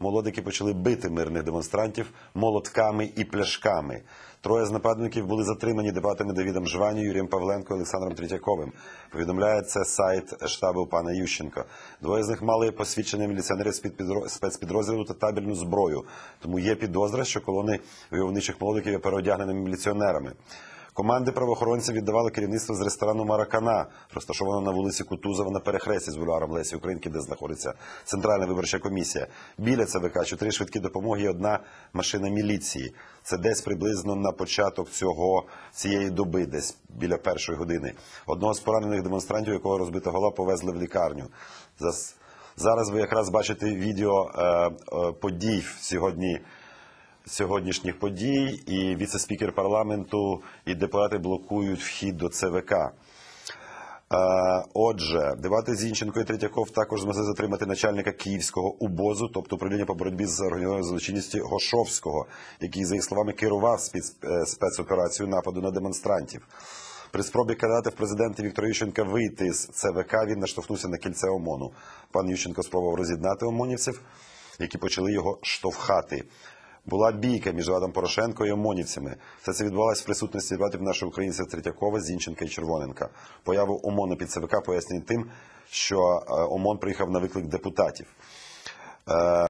молодики почали бити мирних демонстрантів молотками і пляшками. Троє з нападників були затримані дебатами Давідом Жваню, Юрієм Павленко і Олександром Третьяковим. Повідомляє це сайт штабу пана Ющенка. Двоє з них мали посвідчення міліціонерів спецпідро- спецпідрозділу та табельну зброю. Тому є підозра, що колони войовничих молодиків є переодягненими міліціонерами. Команди правоохоронців віддавали керівництво з ресторану Маракана, розташовано на вулиці Кутузова на перехресті з бульваром Лесі Українки, де знаходиться Центральна виборча комісія. Біля ЦВК чотири швидкі допомоги і одна машина міліції. Це десь приблизно на початок цього цієї доби, десь біля першої години. Одного з поранених демонстрантів, якого розбита голова, повезли в лікарню. Зараз ви якраз бачите відео е, е, подій сьогодні сьогоднішніх подій, і віце-спікер парламенту і депутати блокують вхід до ЦВК. Е, Отже, дебати Зінченко і Третьяков також змогли затримати начальника київського УБОЗу, тобто управління по боротьбі з організованою злочинністю Гошовського, який, за їх словами, керував е, спецоперацією нападу на демонстрантів. При спробі кандидата в президенти Віктора Ющенка вийти з ЦВК він наштовхнувся на кільце ОМОНу. Пан Ющенко спробував роз'єднати ОМОНівців, які почали його штовхати. Була бійка між Владом Порошенко і ОМОНівцями. Все це відбувалося в присутності депутатів нашого українця Третьякова, Зінченка і Червоненка. Появу ОМОНу під ЦВК пояснює тим, що е, ОМОН приїхав на виклик депутатів. Е,